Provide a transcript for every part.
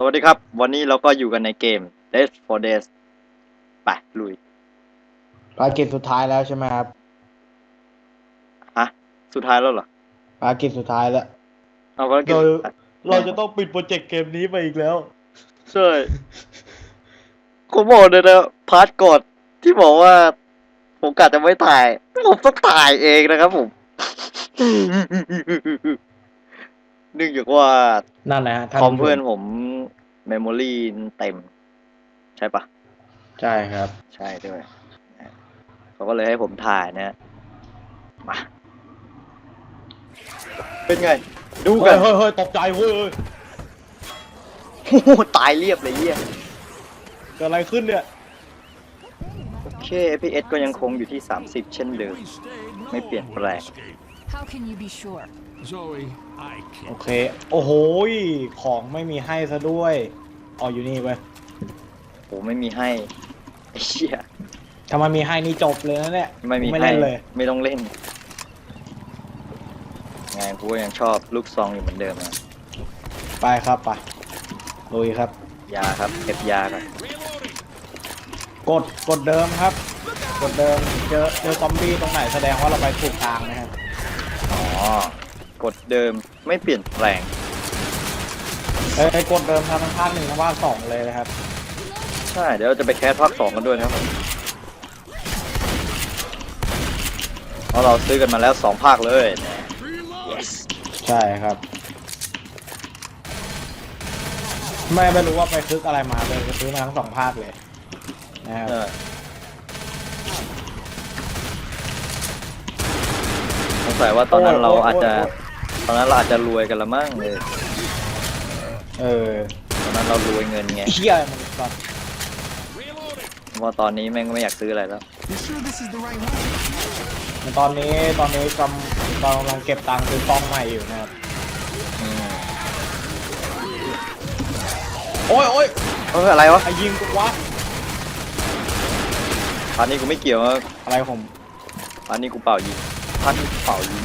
สวัสดีครับ วันนี้เราก็อยู่กันในเกม Death for Days ไปลุยภารกิจสุดท้ายแล้วใช่ไหมครับฮะสุดท้ายแล้วเหรอภารกิจสุดท้ายแล้ว เอาภารกิจเราสุดท้ายเราจะต้องปิดโปรเจกต์เกมนี้ไปอีกแล้ว ใช่ผมบอกเลยนะพาร์ทก่อนที่บอกว่า ผมกะจะไม่ตายผมต้องตายเองนะครับผม เนื่องจากว่านั่นแหละฮะท่านคอมเพื่อนผมเมมโมรีเต็ม ใช่ปะใช่ครับ ใช่ด้วยนะเขาก็เลยให้ผมถ่ายนะมา เป็นไง ดูเฮ้กัยนเฮ้ยเฮ้ยตกใจเว้ยโอ้โหตายเรียบเลยเยี่ยเกิดอะไรขึ้นเนี่ย โอเค FPS ก็ยังคงอยู่ที่ 30 เช่นเดิม ไม่เปลี่ยนแปลง How can you be sure? Zoe, I โอ can't. เค โอ้โหยของไม่มีให้ซะด้วยอ๋ออยู่นี่เว้ยโหไม่มีให้ไอ้เชี่ยถ้ามันมีให้นี่จบเลยนะเนี่ยไม่มีไม่ให้เล่นเลย ไม่ต้องเล่นไงกูก็ยังชอบลูกซองอยู่เหมือนเดิมนะไปครับไปลุยครับ ยาครับเก็บยาก่อนกดกดเดิมครับ กดเดิมเจอเจอซอมบี้ตรงไหนแสดงว่าเราไปถูกทางนะครับอ๋อ กดเดิมไม่เปลี่ยนแปลง เอ้ยกดเดิมทั้งภาคหนึ่งทั้งภาคสองเลยนะครับใช่ เดี๋ยวเราจะไปแคสภาคสองกันด้วยนะครับผมเพราะเราซื้อกันมาแล้วสองภาคเลยนะ yes ใช่ครับ ไม่ไม่รู้ว่าไปซึกอะไรมาเลยซื้อมาทั้งสองภาคเลยนะครับ เออสงสัยว่าตอนนั้นเราอาจจะ ตอนนั้นเราอาจจะรวยกันละมั้งเลยเออตอนนั้นเรารวยเงินไงเฮียมันแบบเพราะว่าตอนนี้แม่งไม่อยากซื้ออะไรแล้ว You sure this is the right one? ตอนนี้ตอนนี้กำกำลังเก็บตังค์ซื้อกล้องใหม่อยู่นะครับอืมโอ้ยโอ้ยเอออะไรวะใครยิงกูวะพาร์ทนี้กูไม่เกี่ยวนะอะไรผมพาร์ทนี้กูเป่ายิงพาร์ทนี้กูเป่ายิง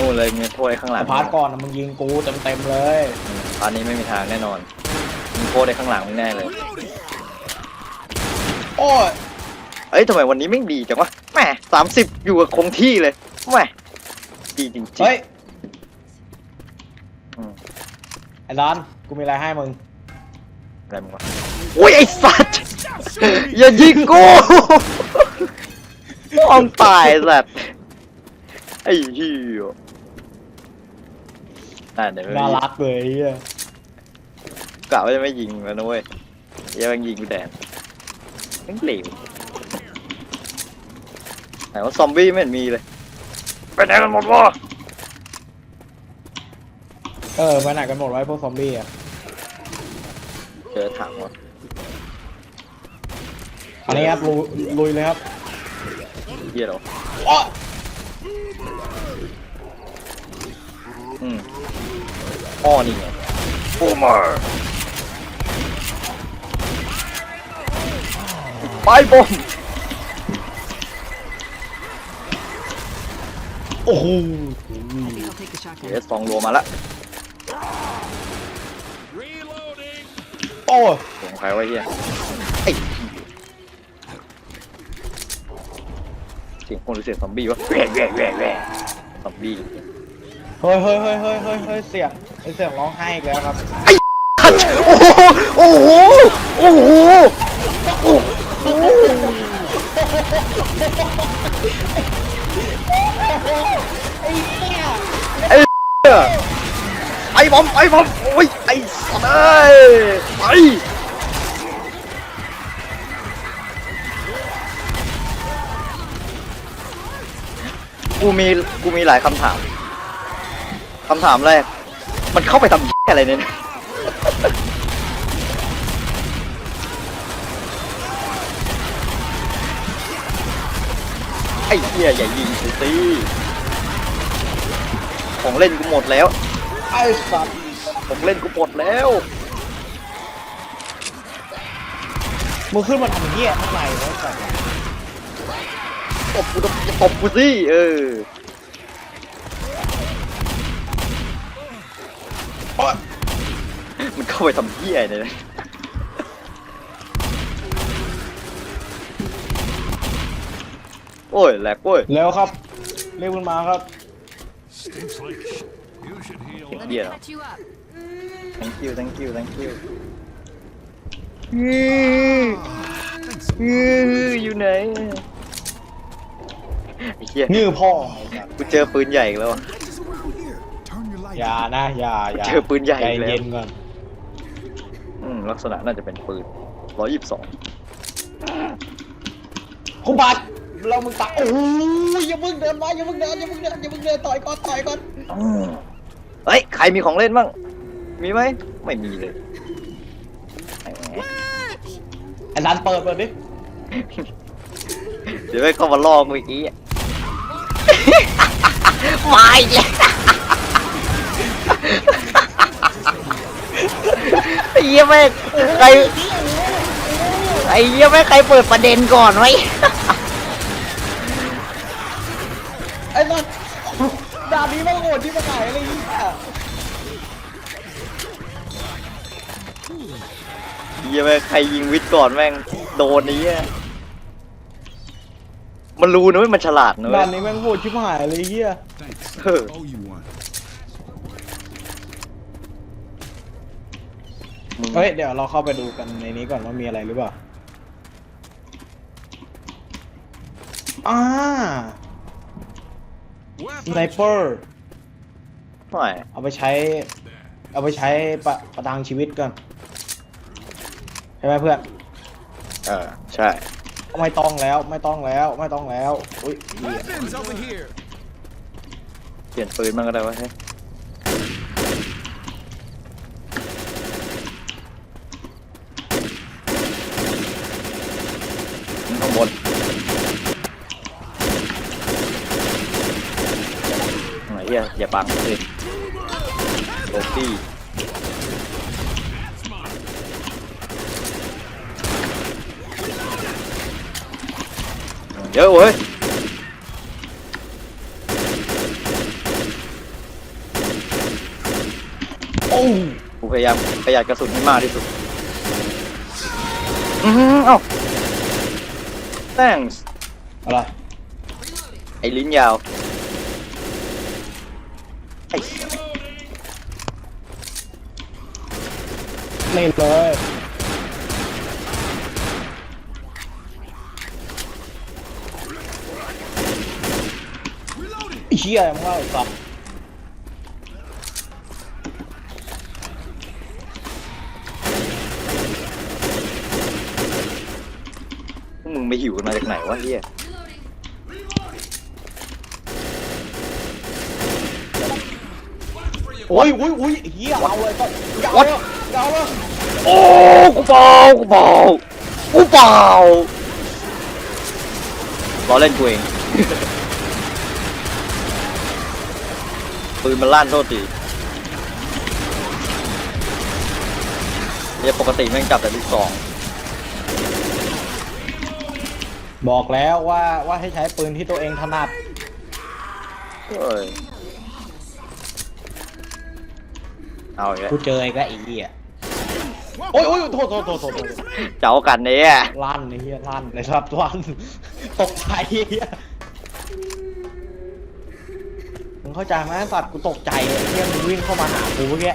โอ้เลยมีโทษไอ้ข้างหลังพาร์ทก่อนนะมึงยิงกูเต็มเต็มๆเลยอืมพาร์ทนี้ไม่มีทางแน่นอนมีโทษไอ้ข้างหลังไม่แน่เลยโอ้ยเอ้ยทำไมวันนี้ไม่งดีจังวะแหมสามสิบอยู่กับคงที่เลยแหมดีจริงๆ เฮ้ยอืม ไอ้ร้านกูมีอะไรให้มึงอะไรมึงวะโอ้ยไอ้สัตว์ อย่ายิงกูมองตายสัตว์ไอ้เหี้ย อ่าเดี๋ยวไม่น่ายิงรักเลยไอ้เฮียกะว่าจะไม่ยิงแล้วนะเว้ยเหี้ยังยิงกูแดนแม่งเหลวไหนว่าซอมบี้ไม่เห็นมีเลยไปไหนกันหมดวะเออไปไหนกันหมดไวะไอ้พวกซอมบี้อะเจอถังวะอันนี้ครับลุยลุยเลยครับเหี้ยเหรอโอ้ยอืม อ้อนี่ไงบูมเมอร์ไปบอมโอ้โห I think I'll take the เอ shotgun. สสองโลมาละ Reloading! โอ้ยของใครไว้เฮียไอ้เสียงคนหรือเสียงซอมบี้วะแหวะแหวะแหวะแหวะซอมบี้ เฮ้ยเฮ้ยเฮ้ยเฮ้ยเฮ้ยเฮ้ยเสียงไอเสียงร้องไห้อีกแล้วครับ โอ้โห โอ้โห โอ้โห โอ้โห ไอ้เหี้ยไอ้บอม ไอ้บอม โอ้ย ไอ้สัตว์เอ้ยไปกูมี กูมีหลายคำถาม คำถามแรก มันเข้าไปทำเหี้ยอะไรเนี่ย ไอ้เหี้ยอย่ายิงกูสิของเล่นกูหมดแล้ว ไอ้สัตว์ของเล่นกูหมดแล้ว มึงขึ้นมาทำเหี้ยข้างในไว้สัตว์ตบกูตบตบกูสิเออ อ้ยมันเข้าไปทำเหี้ยเนี่ยนะโอ้ยแหลกเว้ยเร็วครับ เรียกมันมาครับ Stinks like sh- You should heal Let up. me Yeah. patch you up. thank you thank you thank you Thanks. อยู่ไหนไอ้เหี้ย นี่พ่อกูเจอปืนใหญ่อีกแล้วอะ อย่านะอย่าอย่าเจอปืนใหญ่ใจอีกแล้ว เย็นก่อนอืมลักษณะน่าจะเป็นปืนร้อยยี่สิบสองคุณบัตรเรามึงตายโอ้ยอย่าเพิ่งเดินมาอย่าเพิ่งเดินอย่าเพิ่งเดินอย่าเพิ่งเดินต่อยก่อนต่อยก่อนเฮ้ย ใครมีของเล่นบ้าง มีไหม ไม่มีเลยแหมไอ้ดันเปิดเปิดดิเดี๋ยวไปเข้ามาลอกเมื่อกี้อะมาอีกแล้ว ไอ้เหี้ยแม่งใครไอ้เหี้ยแม่งใครเปิดประเด็นก่อนไว้ไอ้ดันดาบนี้ไม่โหดที่มาขายอะไรอย่างเงี้ยเหี้ยแม่งใครยิงวิทย์ก่อนแม่งโดนนี้ยมันรู้นะเว้ยมันฉลาดนะเว้ด่ายนนี้แม่งโหดชิบหายเลยไอ้เฮีย Thanks. Huh. Oh, you one. มึงเฮ้ยเดี๋ยวเราเข้าไปดูกันในนี้ก่อนว่ามีอะไรหรือเปล่าอ่า Weapons สไนเปอร์ไม่เอาไปใช้ เอาไปใช้ประประทังชีวิตก่อนใช่ไหมเพื่อนเออใช่ ไม่ต้องแล้วไม่ต้องแล้วไม่ต้องแล้วอุ้ยเหี้ย Weapons over here. เปลี่ยนปืนมันก็ได้วะเฮ้ยข้างบนไหน เฮียอย่าบังสิโรตี้เยอะเว้ยโอ้กูพยายามประหยัดกระสุนให้มากที่สุด อือหือเอ้า thanks อะไร ไอ้ลิ้นยาว ไอ้ นี่เลยไอ้เฮียมึงเล่าไอ้สัตว์พวกมึงไปหิวกันมาจากไหนวะเฮียโอ้ยโอ้ยโอ้ยเฮียเอาเลยก็ยาวเลยยาวเลย โอ้กูเบากูเบากูเบาล้อเล่นกูเองปืนมันลั่นโทษทีเฮียปกติแม่งจับแต่ลูกสองบอกแล้วว่าว่าให้ใช้ปืนที่ตัวเองถนัดเฮ้ยเอาอีกแล้วกูเจอไอ้ก็ไอ้เหี้ย โอ้ยโอ้ยโทษโทษโทษโทษโทษเจ้ากันเนี่ยลั่นไอ้เหี้ยลั่นไอ้สัตว์ลั่นตกใจไอ้เหี้ยมึงเข้าใจไหมสัตว์กูตกใจไอ้เหี้ยมึงวิ่งเข้ามาหากูเมื่อกี้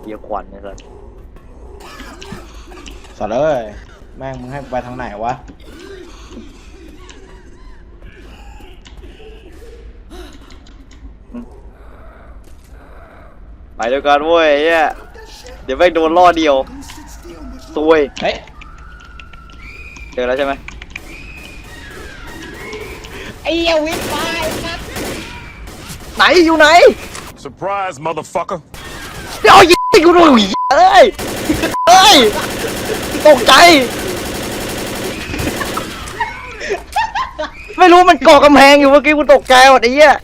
เฮียควันเนี่ยสัสสัตว์เอ้ยแม่งมึงให้กูไปทางไหนวะ ไปด้วยกันเว้ยไอ้เฮียเดี๋ยวแม่งโดนล่อเดียวซวยเฮ้ยเจอแล้วใช่ไหมไอ้เหี้ยวิ่งไปสัตว์ไหนอยู่ไหน Surprise, motherfucker. เดี๋ยวยิงกูด้วยเอ้ยเอ้ยตกใจ ไม่รู้มันเกาะกำแพงอยู่เมื่อกี้กูตกใจหมดไอ้เหี้ย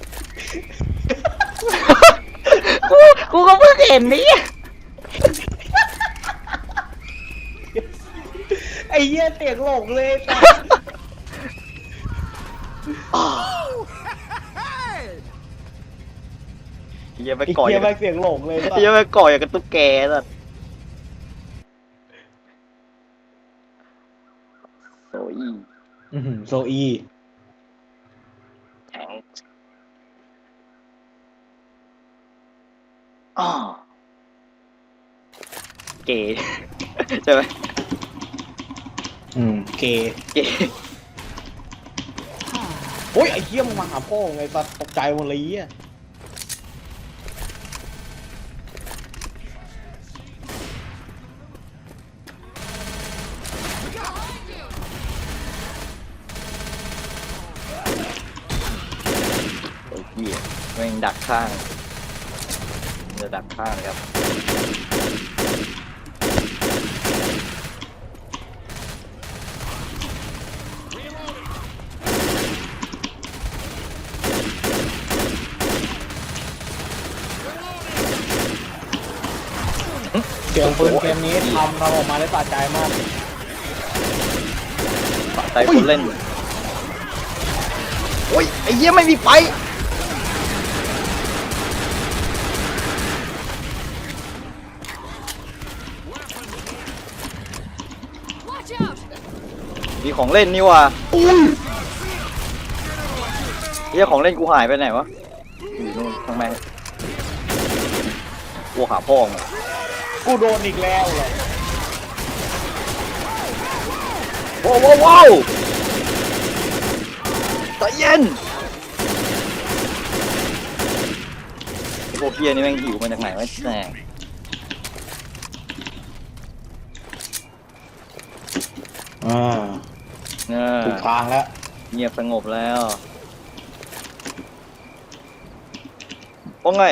กูกูก็เพิ่งเห็นนี่ไอ้เหี้ยเสียงหลงเลยสัตว์ไยังไม่ไอ้ก่ออเกียย่างแม่กับงเสียงหลงเลยสัสยังไม่ก่ออย่างกับตุ๊กแกสัตว์โซอีอื้อหือโซอี แทงอ๋อ เก๋ใช่ไหมอืมเกย์เก๋โอ้ยไอ้เหี้ยมึงมาหาพ่อไงสัสตกใจหมดเลยเหี้ยโอ้ยเหี้ยแม่งดักข้างจะดักข้างครับ เสียงปืนเกมนี้ทำเราออกมาได้สะใจมากปะใจคนเล่นโอ้ยไอ้เหี้ยไม่มีไฟ Watch out! มีของเล่นนี่ว่ะเหี้ยของเล่นกูหายไปไหนวะอยู่นู่นข้างในกูหาพ่อมึงอะ กูโดนอีกแล้วเหรอว้าวว้าวว้าวใจเย็นไอ้พวกเฮียนี่แม่งหิวมาจากไหนวะแสงอ่าเออถูกทางแล้วเงียบสงบแล้วว่าไง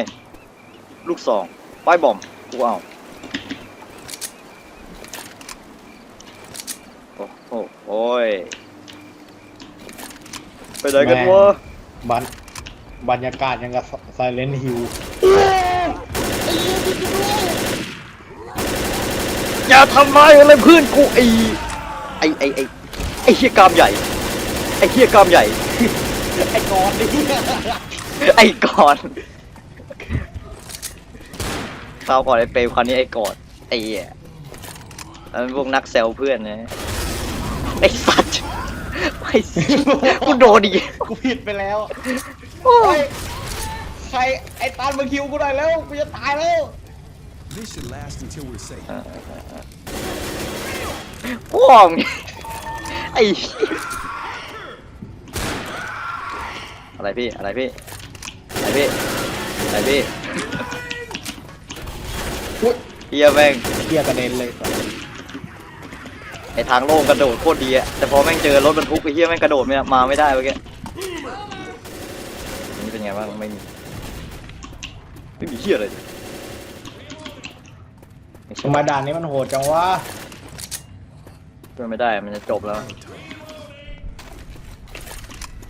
ลูกสองป้ายบอมกูเอาโอ้ โหโอ้ย ไปไหนกันวะบรรบรรยากาศยังกับไซเลนฮิลอย่าทำร้ายอะไรเพื่อนกูไอไอไอไอไอเฮียกรามใหญ่ ไอเฮียกรามใหญ่ ไอ้กอนนี่ไอ้ก่อนคราวก่อนไอ้เปรมคราวนี้ไอ้กอดไอ้เหี้ยแล้วพวกนักแซวเพื่อนนะ ไอ้สัตว์ไอ้สัตว์กูโดนอีกกูผิดไปแล้วโอ้เฮ้ยยใครไอ้ตานมาคิวกูหน่อยแล้วกูจะตายแล้ว This should last until we're safe. พ่อมึงไอ้เหี้ยอะไรพี่อะไรพี่อะไรพี่อะไรพี่อุ๊ย เฮียแม่งเกียกระเด็นเลย ไอทางโล่งกระโดดโคตรดีอะแต่พอแม่งเจอรถบรรทุกไอ้เฮียแม่งกระโดดไม่มาไม่ได้เมื่อกี้อันนี่เป็นไงบ้างไม่มีไม่มีเฮียอะไรเลยไม่ใช่ทำไมด่านนี้มันโหดจังวะช่วยไม่ได้มันจะจบแล้ว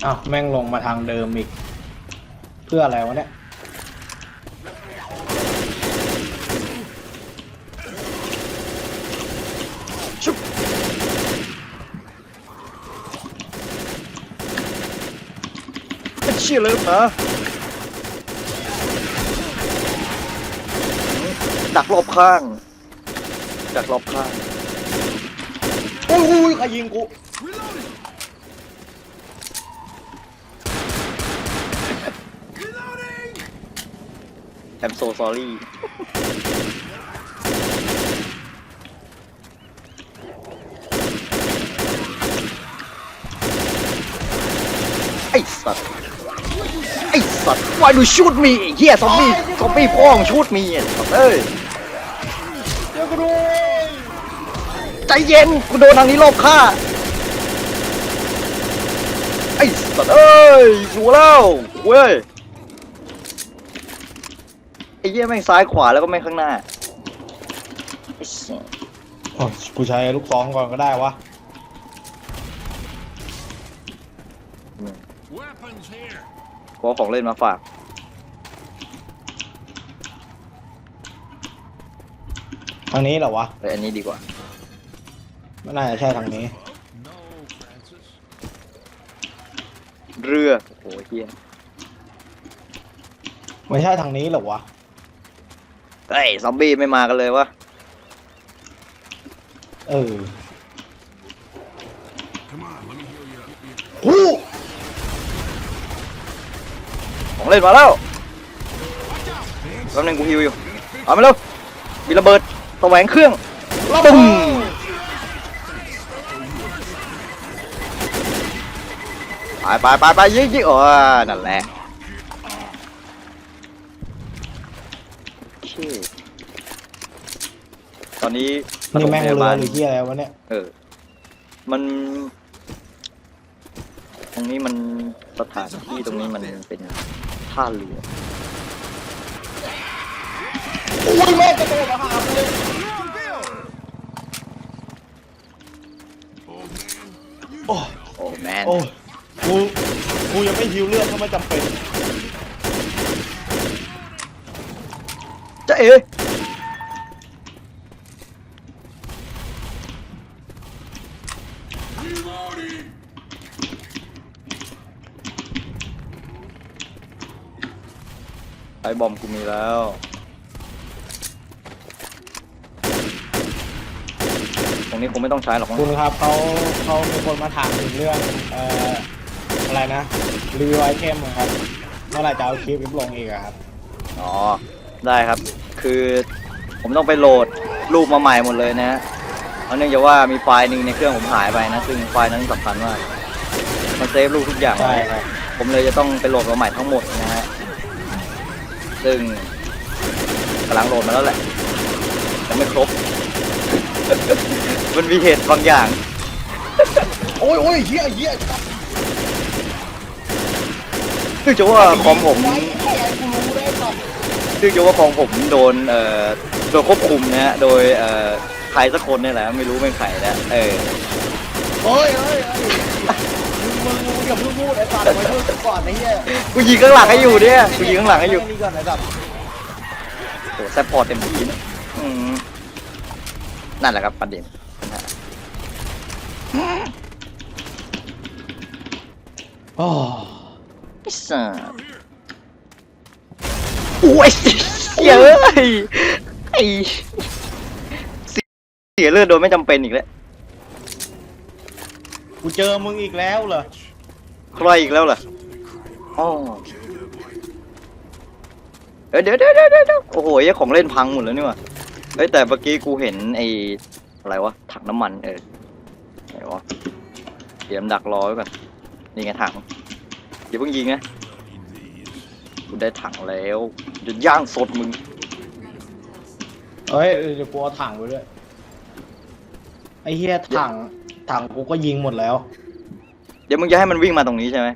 อ้าวแม่งลงมาทางเดิมอีก เพื่ออะไรวะเนี่ย เชื่อเลยนะดักรอบข้าง ดักรอบข้าง โอ้ยใครยิงกูแอมโซซอรี่ไอสัตว์ ไอ สัตว์ why do you shoot me ไอ้เฮียซอมบี้ซอมบี้พ่องชูดมีเอ้ยเดี๋ยวกูด้วยใจเย็นกูโดนทางนี้รอบฆ่าไอ้สัตว์เอ้ยอยู่แล้วเว้ยไอ้เหี้ยแม่งซ้ายขวาแล้วก็แม่งข้างหน้าอ้สัสโอ้ยกูใช้ลูกซองก่อนก็ได้วะ Weapons here. ขอของเล่นมาฝาก ทางนี้เหรอวะเอ้ยอันนี้ดีกว่า ไม่น่าจะใช่ทางนี้ No, Francis. เรือ โอ้โหเฮียไม่ใช่ทางนี้เหรอวะ เฮ้ยซอมบี้ไม่มากันเลยวะ เออ Come on, let me heal you up. หู ของเล่นมาแล้วแป๊บนึงกูฮิวอยู่เอามาเร็วมีระเบิดแสวงเครื่องตึ้มไปไปไปไปยิงยิงอ๋อนั่นแหละโอเคตอนนี้ปนี่ฐมแม่งพเรืยาอบาลหรือที่อะไรวะเนี่ยเออ มัน ตรงนี้มันสถานที่ตรงนี้มันเป็น ท่าเรืออุ้ยแม่งกระโดดมาหากูเลยโอ้โอ้แมนโอ้กูกูยังไม่ฮิวเลือดถ้าไม่จำเป็นจะเอ๋ ไอบอมกูมีแล้ว ตรงนี้คงไม่ต้องใช้หรอกมั้งคุณครับเขาเขามีคนมาถามถึงเรื่องเอ่ออะไรนะรีวิวไอเทมครับเมื่อไหร่จะเอาคลิปอัพลงอีกอะครับอ๋อ ได้ครับ คือผมต้องไปโหลดรูปมาใหม่หมดเลยนะฮะเพราะเนื่องจากว่ามีไฟล์หนึ่งในเครื่องผมหายไปนะ ซึ่งไฟล์นั้นสำคัญมาก มันเซฟรูปทุกอย่างใช่ไว้ครับผมเลยจะต้องไปโหลดมาใหม่ทั้งหมดนะฮะ ซึ่งกำลังโหลดมาแล้วแหละยังไม่ครบ มันมีเหตุบางอย่าง โอ้ยโอ้ยเฮียเฮียซึ่งจะว่าคอมผมไว้แค่กูรู้ได้ก่อนซึ่งจะว่าของผมโดนเอ่อโดนควบคุมนะฮะโดยเอ่อใครสักคนนี่แหละไม่รู้เป็นใครนะเออเฮ้ยเฮ้ยเฮ้ย มึงมึงมึงอย่าเพิ่งพูดไอ้สัตว์ไว้พูดก่อนไอ้เหี้ยกูยิงข้างหลังให้อยู่เนี่ยกูยิงข้างหลังให้อยู่นี่ก่อนไอ้สัตว์โอ้แซปพอร์ตเต็มที่นะอืมนั่นแหละครับประเด็นนะฮะโอ้ไอ้สัสโอ้ยเสียเอ้ยไอ้เสียเลือดโดยไม่จำเป็นอีกแล้ว กูเจอมึงอีกแล้วเหรอ ใครอีกแล้วล่ะอ๋อเอ้ยเดี๋ยวเดี๋ยวเดี๋ยวเดี๋ยวโอ้โหไอ้ของเล่นพังหมดแล้วนี่หว่าเฮ้ยแต่เมื่อกี้กูเห็นไอ้อะไรวะถังน้ำมันเออไหนวะเตรียมดักรอไว้ก่อนนี่ไงถังอย่าเพิ่งยิงนะกูได้ถังแล้วจะย่างสดมึงเฮ้ยเดี๋ยวกูเอาถังไปด้วยไอ้เหี้ยถัง ถังกูก็ยิงหมดแล้ว เดี๋ยวมึงจะให้มันวิ่งมาตรงนี้ใช่ไหม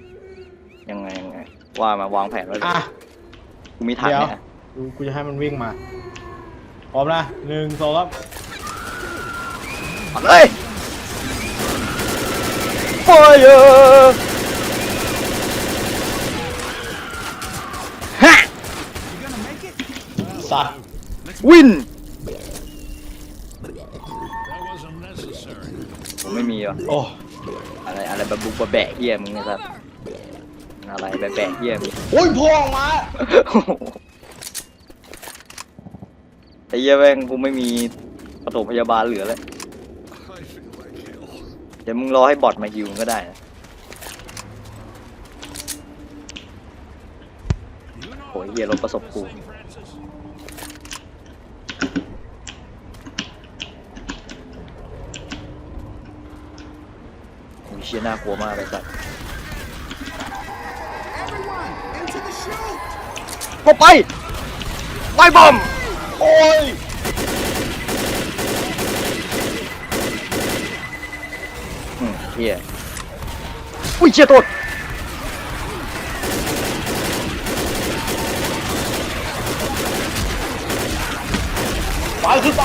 ยังไงยังไงว่ามาวางแผนไว้เลยอะ กูมีถังเดี๋ยวเนี่ยกูกูจะให้มันวิ่งมา พร้อมนะหนึ่งสองสามเอาเลยไฟเออฮะสัตว์วิน อ้อะไรอะไรแบบบุกบะแบะเฮียมึงนะครับอะไรแบบแบะเฮียมึงโอ้ยพ่อมาไอ้เหี้ยแม่งกูไม่มีปฐมพยาบาลเหลือแล้ว I feel like hell. เดี๋ยวมึงรอให้บอทมาฮิวมึงก็ได้นะ You know โอ้ยเฮียรถประสบกู St. Francis? โอ้ย เชี่ยน่ากลัวมากเลยสัส Everyone, into the chute! เข้าไปไปบอม โอ้ย อืมเฮียอุ้ยเชี่ยโทษไปคือไป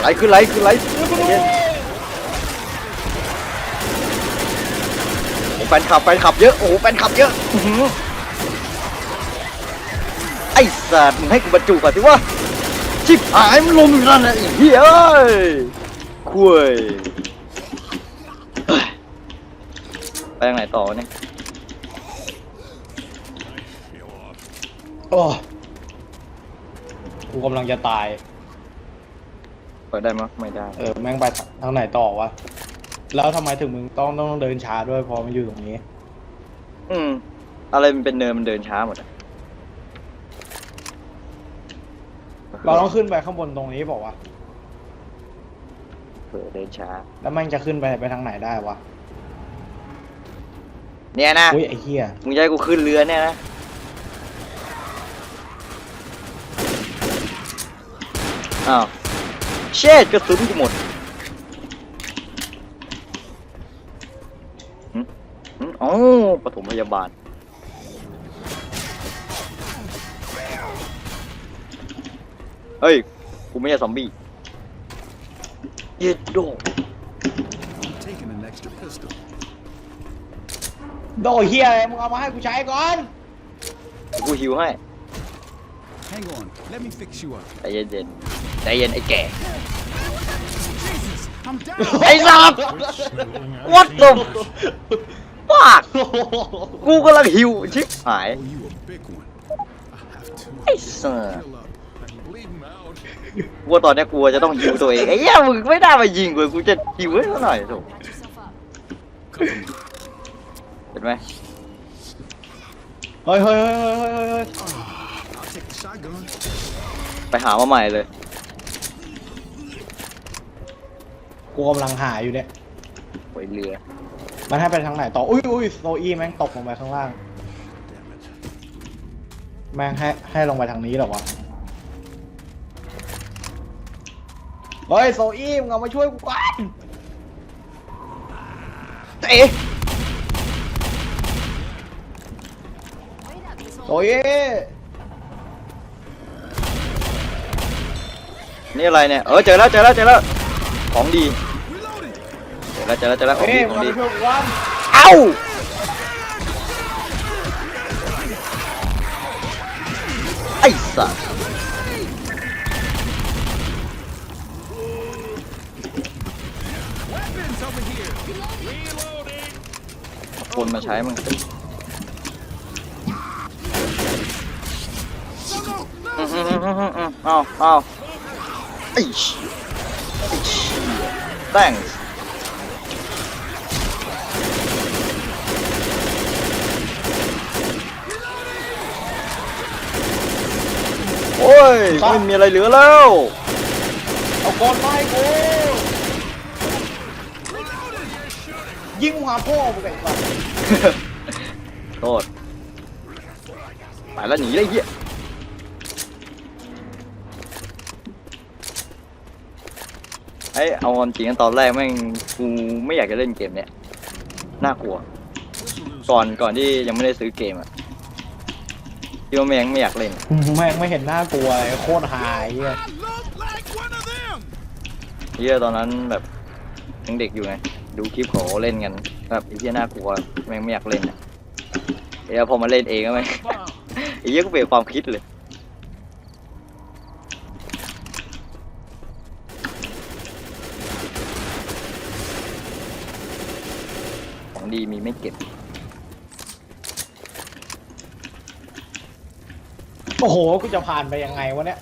ไหลคือไหลคือไหลเย็นโอ้ แฟนคลับแฟนคลับเยอะโอ้แฟนคลับเยอะอื้อหือไอ้สัตว์มึงให้กูบรรจุก่อนสิวะชิบหายมันลมอยู่นั่นนะไอ้เหี้ยเอ้ยคุยเฮ้ยไปทางไหนต่อวะเนี่ย Feel โอ้กูกำลังจะตาย เปิดได้มั้ยไม่ได้ เออ แม่งไปทางไหนต่อวะ แล้วทำไมถึงมึงต้องต้องเดินช้าด้วยเพอมันอยู่ตรงนี้ อืม อะไรมันเป็นเนินมันเดินช้าหมดอะเราต้องขึ้นไปข้างบนตรงนี้บอกว่าวะเผื่อเดินช้า แล้วแม่งจะขึ้นไปไปทางไหนได้วะเนี่ยนะ อุ้ยไอ้เหี้ยมึงจะให้กูขึ้นเรือเนี่ยนะ อ้าว เช็ดกระสุนกูหมดหึหึ อ๋อปฐมพยาบาล เฮ้ย กูไม่ใช่ซอมบี้เย็ดโด I'm taking an extra pistol. โดเหี้ยอะไรมึงเอามาให้กูใช้ก่อน เดี๋ยวกูหิวให้ Hang on. Let me fix you up. ใจเย็นๆใจเย็นไอ้แก่ I'm down. ไอ้สัตว์ What the f- ปากกูกำลังหิวชิบหาย Oh, you a big one. I have to ไอ้สัส heal up. I'm bleeding out. กูว่าตอนเนี้ยกูจะต้องหิวตัวเองไอ้เหี้ยมึงไม่ได้มายิงกูกูจะหิวให้ซะหน่อยถูก Patch yourself up. Cover me. เห็นไหมเฮ้ยเฮ้ยเฮ้ยเฮ้ยเฮ้ยเฮ้ย I'll take the shotgun. ไปหามาใหม่เลย กูกำลังหาอยู่เนี่ยโอยเรือมันให้ไปทางไหนต่อ อุ้ยอุ้ยโซอี้แม่งตกลงไปข้างล่าง Damn it. แม่งให้ให้ลงไปทางนี้เหรอวะ เฮ้ยโซอี้มึงเอามาช่วยกูก่อนเอ๊ะ Wait up, this โซ whole อี้นี่อะไรเนี่ย เออเจอแล้วเจอแล้วเจอแล้ว ของดี แล้วเจอแล้วเจอแล้วของเฮ้ดียขมึองงเอาดี มาช่วยกูก่อนเอ้าไอ้สัส Weapons over here. Reloading. คนมาใช้มันอืมอืมอืมอืมอืมเอาเอาไอ้เชี่ยไอ้เชี่ย thanks โอ้ยไม่มีอะไรเหลือแล้วเอากอนไม้กูยิงหัวพ่อกูไปก่อนโทษไปแล้วหนีเลยเหี้ยไอ้ยเอาความจริงตอนแรกแม่งกูไม่อยากจะเล่นเกมเนี้ยน่ากลัว ก่อนก่อนที่ยังไม่ได้ซื้อเกมอะ คิดว่าแม่งไม่อยากเล่น แม่งไม่เห็นหน้ากลัวเลยโคตรหายเหี้ย I look like one of them. เฮียตอนนั้นแบบยังเด็กอยู่ไง ดูคลิปเขาเล่นกันแบบไอ้เฮียน่ากลัวแม่งไม่อยากเล่นอะไอ้เหี้ยพอมาเล่นเองก็แม่ง Bomb. ไอ้เหี้ยก็เปลี่ยนความคิดเลย ของดีมีไม่เก็บ โอ้โห กูจะผ่านไปยังไงวะเนี่ย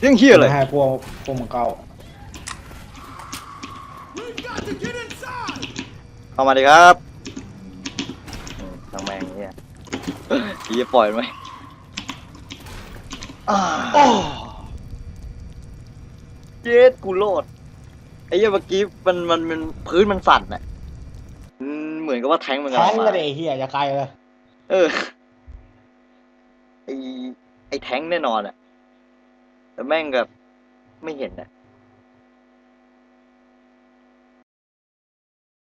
เรื่องเฮียเลยให้พวกพวกมึงเก้า We've got to get inside. เข้ามาดิครับอืมทางแมงเฮียเฮียปล่อยไหมอ่าโอ้เจ็ดกูโลดไอ้เหี้ยเมื่อกี้มันมันมันพื้นมันสั่นอะอืมเหมื อนกับว่าแทงก์มันกำแทลังงกัมานเลยไอ้เฮียอย่าไกลเลยเออ ไอไอแทงก์แน่นอนอะแต่แม่งกับไม่เห็นอะ